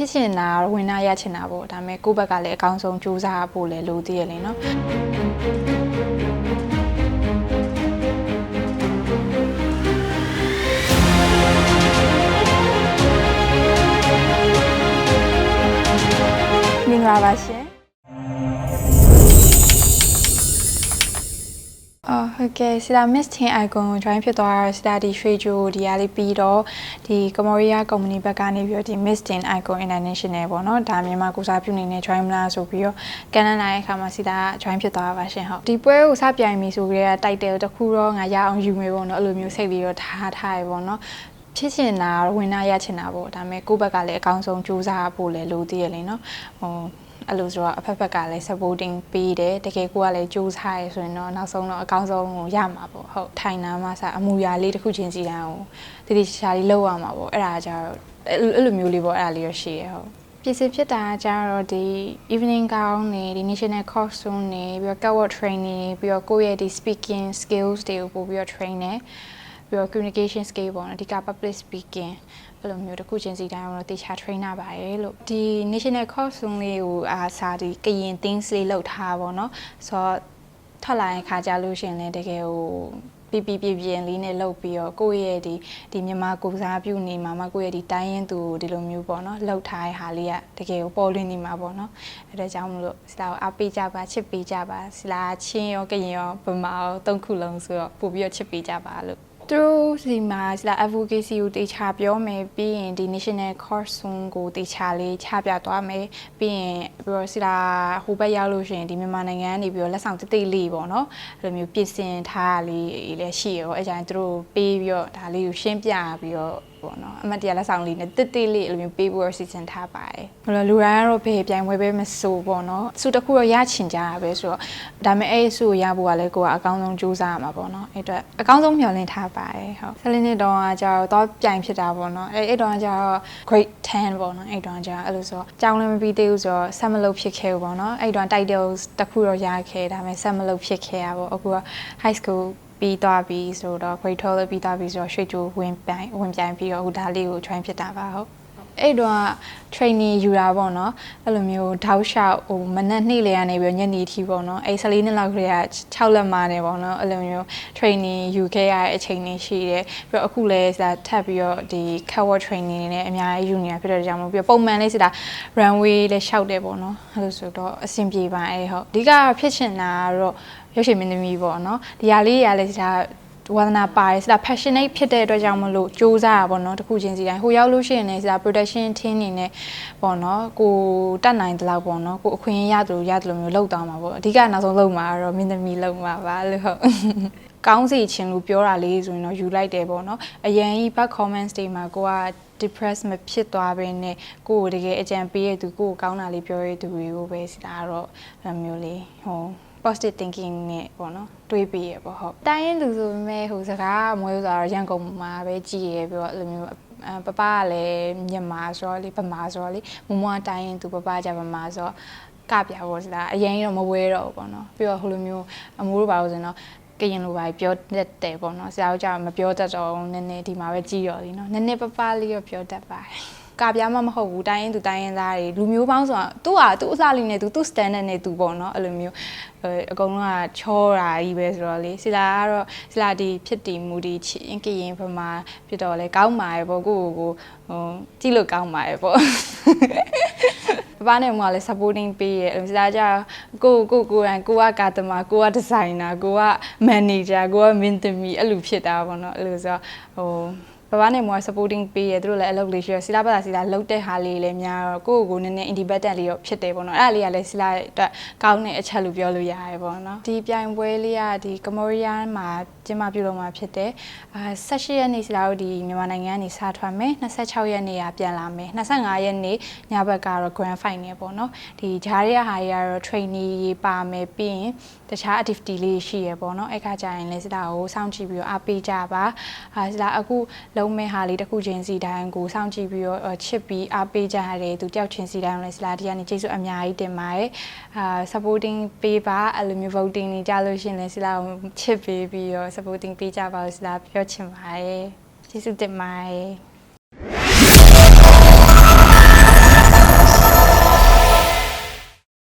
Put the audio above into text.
ဖြစ်ချင်တာကတော့ဝင်နာရချင်တာပေါ့ဒါပေမဲ့ကိုယ့်ဘက်ကလည်းအကောင်းဆုံးကြိုးစားဖို့လည်းလိုသေးရလေနော်မင်္ဂလာပါရှင် အော်ဟုတ်ကဲ့ဆီလာ Miss Tin Icon ကို join ဖြစ်သွားတာဆီလာဒီရွှေချိုဒီအားလေးပြီးတော့ဒီ Comoria Company ဘက်ကနေပြီးတော့ဒီ Miss Tin Icon International ပေါ့နော်ဒါမြန်မာကိုစားပြုနေနဲ့ join မလားဆိုပြီးတော့ကန်နလာတဲ့အခါမှာဆီလာ join ဖြစ်သွားတာပါရှင်ဟုတ်ဒီပွဲကိုစပြိုင်ပြီဆိုကြတဲ့ title တစ်ခုတော့ငါရအောင်ယူမယ်ပေါ့နော်အဲ့လိုမျိုးစိတ်လေးတော့ထားထားရပေါ့နော် ဖြစ်ချင်တာကတော့ဝင်နာရချင်တာပေါ့ဒါပေမဲ့ကိုယ့်ဘက်ကလည်းအကောင်းဆုံးကြိုးစားဖို့လည်းလိုသေးရလေနော်ဟိုအဲ့လိုဆိုတော့အဖက်ဖက်ကလည်း supporting ပေးတယ်တကယ်ကိုကလည်းကြိုးစားရဆိုရင်တော့နောက်ဆုံးတော့အကောင်းဆုံးကိုရမှာပေါ့ဟုတ်ထိုင်နာမှစအမူအရာလေးတစ်ခုချင်းစီတိုင်းကိုတတိချာလေးလောက်ရမှာပေါ့အဲ့ဒါကြတော့အဲ့လိုအဲ့လိုမျိုးလေးပေါ့အဲ့ဒါလေးရရှိရဟုတ်ပစ္စည်းဖြစ်တာကြတော့ဒီ evening gown နေဒီ national costume နေပြီးတော့ catwalk training ပြီးတော့ကိုယ့်ရဲ့ဒီ speaking skills တွေကိုပို့ပြီးတော့ train နေ ပြီးတော့ communication skill ပေါ့နော်အဓိက public speaking အဲ့လိုမျိုးတစ်ခုချင်းစီတိုင်းတော့တေချာ trainer ပါရဲ့လို့ဒီ national costume လေးကိုအာစာဒီကရင် things လေးလောက်ထားပါတော့ဆိုတော့ထွက်လာရင်ခါကြလို့ရှရင်လည်းတကယ်ဟိုပြပြပြပြင်းလေးနဲ့လှုပ်ပြီးတော့ကိုယ့်ရဲ့ဒီဒီမြန်မာကိုစားပြုနေမှာမကိုယ့်ရဲ့ဒီတိုင်းရင်သူဒီလိုမျိုးပေါ့နော်လှုပ်ထားတဲ့ဟာလေးကတကယ်ကိုပေါ်လွင်နေမှာပေါ့နော်အဲဒါကြောင့်မလို့စလာကိုအားပေးကြပါချစ်ပေးကြပါစလာချင်းရောကရင်ရောဗမာရောသုံးခုလုံးဆိုတော့ပို့ပြီးတော့ချစ်ပေးကြပါလို့ သူတို့စီမှာစလာ advocacy ကိုတေချာပြောမယ်ပြီးရင်ဒီ national course ကိုတေချာလေးချပြသွားမယ်ပြီးရင်ပြီးတော့စီလာဟိုဘက်ရောက်လို့ရှိရင်ဒီမြန်မာနိုင်ငံကနေပြီးတော့လက်ဆောင်တသိလေးပေါ့နော်အဲ့လိုမျိုးပြင်ဆင်ထားတာလေးလည်းရှိရောအဲ့ကြရင်သူတို့ပေးပြီးတော့ဒါလေးကိုရှင်းပြပြီးတော့ပေါ့နော်အမတ်တရားလက်ဆောင်လေးနဲ့တစ်တစ်လေးအဲ့လိုမျိုးပေးဖို့စီစဉ်ထားပါတယ်။ဟိုလိုလူတိုင်းကတော့ဘယ်ပြိုင်ပွဲပဲမစိုးပေါ့နော်။စုတစ်ခုတော့ရချင်ကြတာပဲဆိုတော့ဒါပေမဲ့အဲ့စုကိုရဖို့ကလည်းကိုကအကောင်းဆုံးကြိုးစားရမှာပေါ့နော်။အဲ့အတွက်အကောင်းဆုံးမျှော်လင့်ထားပါတယ်။ဟုတ်။ဆယ်လေးနှစ်တုန်းကကျတော့တော့ပြိုင်ဖြစ်တာပေါ့နော်။အဲ့အဲ့တုန်းကကျတော့ grade 10ပေါ့နော်။အဲ့တုန်းကကျတော့အဲ့လိုဆိုကြောင်းလည်းမပြီးသေးဘူးဆိုတော့ဆက်မလုပ်ဖြစ်ခဲ့ဘူးပေါ့နော်။အဲ့တုန်း title တစ်ခုတော့ရခဲ့ဒါပေမဲ့ဆက်မလုပ်ဖြစ်ခဲ့ရပေါ့။အခုက high school ပြီးသွားပြီဆိုတော့ grade 12လည်းပြီးသွားပြီဆိုတော့ရွှေချိုဝင်ပြိုင်ဝင်ပြိုင်ပြီးတော့အခုဒါလေးကို join ဖြစ်တာပါဟုတ်အဲ့တော့ training ယူတာပေါ့နော်အဲ့လိုမျိုးထောက်လျှောက်ဟိုမနက်နေ့လေကနေပြီးညနေထိပေါ့နော်အဲ့14နှစ်လောက်ကလေးက6လက်မာနေပေါ့နော်အဲ့လိုမျိုး training ယူခဲ့ရတဲ့အချိန်လေးရှိတယ်ပြီးတော့အခုလည်းစထပ်ပြီးတော့ဒီ cover training နဲ့အများကြီးယူနေတာဖြစ်တဲ့ကြောင့်မို့ပြီးတော့ပုံမှန်လေးစတာ runway လည်းလျှောက်တယ်ပေါ့နော်အဲ့လိုဆိုတော့အဆင်ပြေပါအဲ့ဟုတ်အဓိကဖြစ်ချင်တာကတော့ ရုပ်ရှင်မင်းသမီးပေါ့နော်ဒီဟာလေးရလည်းစတာဝါသနာပါတယ်စတာ passionate ဖြစ်တဲ့အတွက်ကြောင့်မလို့စူးစမ်းတာပေါ့နော်တခုချင်းစီတိုင်းဟိုရောက်လို့ရှိရင်လည်းစတာ production team နေနဲ့ပေါ့နော်ကိုတက်နိုင်တဲ့လောက်ပေါ့နော်ကိုအခွင့်အရေးရတယ်လို့ရတယ်လို့မျိုးလောက်သွားမှာပေါ့အဓိကနောက်ဆုံးလောက်မှာကတော့မင်းသမီးလောက်မှာပါလို့ဟုတ် ကောင်းစီခြင်းလို့ပြောတာလေးဆိုရင်တော့ယူလိုက်တယ်ပေါ့နော်အရင်ကြီး back comments တွေမှာကိုက depress မဖြစ်သွားဘဲနဲ့ကိုကိုတကယ်အကြံပေးရသူကိုကိုကောင်းတာလေးပြောရသူတွေကိုပဲစတာတော့အဲ့မျိုးလေးဟို positive thinking နဲ့ပေါ့နော်တွေးပြီးရပေါ့ဟုတ်တိုင်းရင်လူဆိုပေမဲ့ဟိုစကားမွေးဆိုတော့ရန်ကုန်မှာပဲကြည်ရပြီးတော့အဲ့လိုမျိုးအပပကလည်းမြန်မာဆိုတော့လေဗမာဆိုတော့လေမမွားတိုင်းရင်သူပပကြဗမာဆိုတော့ကပြပေါ့စလားအရင်တော့မဝဲတော့ဘူးပေါ့နော်ပြီးတော့ဟိုလိုမျိုးအမိုးတို့ပါလို့ဆိုတော့ ကရင်လိုပါပြောတတ်တယ်ပေါ့နော်ဆရာတို့ကြောင့်မပြောတတ်တော့နည်းနည်းဒီမှာပဲကြည်ရော်လीနော်နည်းနည်းပပလေးတော့ပြောတတ်ပါတယ်ကပြားမမဟုတ်ဘူးတိုင်းရင်သူတိုင်းရင်သားတွေလူမျိုးပေါင်းဆိုတာသူ့ဟာသူ့အစလေးနဲ့သူသူ့ standard နဲ့သူပေါ့နော်အဲ့လိုမျိုးအကုန်လုံးကချောတာကြီးပဲဆိုတော့လေဆီလာကတော့ဆီလာဒီဖြစ်တည်မှုဒီချင်းကရင်ဖမှာဖြစ်တော့လေကောင်းပါရဲ့ပေါ့ကိုကိုကိုဟိုကြည့်လို့ကောင်းပါရဲ့ပေါ့ ပပနဲ့မကလည်း supporting ပေးရဲ့ဆီလာကြကိုကိုကိုရန်ကိုကကာတမကိုကဒီဇိုင်နာကိုက manager ကိုကမင်းသမီးအဲ့လိုဖြစ်တာပေါ့နော်အဲ့လိုဆိုဟို ဘဘနဲ့မော supporting ပေးရသူတို့လည်းအလုပ်လေးရှိရစီလာပတ်တာစီလာလုတ်တဲ့ဟာလေးလည်းများတော့ကိုယ့်ကိုယ်ကိုနည်းနည်း independent လေးတော့ဖြစ်တယ်ပေါ့နော်အဲ့ဒါလေးကလည်းစီလာအတွက်ကောင်းတဲ့အချက်လို့ပြောလို့ရတယ်ပေါ့နော်ဒီပြိုင်ပွဲလေးကဒီကမောရီးယားမှာကျင်းပပြုလုပ်မှာဖြစ်တယ်အာ18ရက်နေ့စီလာတို့ဒီမြန်မာနိုင်ငံကနေစထွက်မယ်26ရက်နေ့ကပြန်လာမယ်25ရက်နေ့ညဘက်ကတော့ grand final ပေါ့နော်ဒီဂျားရဟာတွေကတော့ trainee ပါမယ်ပြီးရင်တခြား activity လေးရှိရပေါ့နော်အဲ့ခါကျရင်လည်းစီလာကိုစောင့်ကြည့်ပြီးတော့အားပေးကြပါအာစီလာအခုလုံးမဲ့ဟာလေးတစ်ခုချင်းစီတိုင်းကိုစောင့်ကြည့်ပြီးတော့ချစ်ပြီးအားပေးကြရတယ်သူတယောက်ချင်းစီတိုင်းလည်းစလာဒီကနေကျေးဇူးအများကြီးတင်ပါတယ်အာ supporting ပေးပါအဲ့လိုမျိုး voting နေကြလို့ရှင်လည်းစလာကိုချစ်ပေးပြီးတော့ supporting ပေးကြပါလို့စလာပြောချင်ပါတယ်ကျေးဇူးတင်ပါတယ်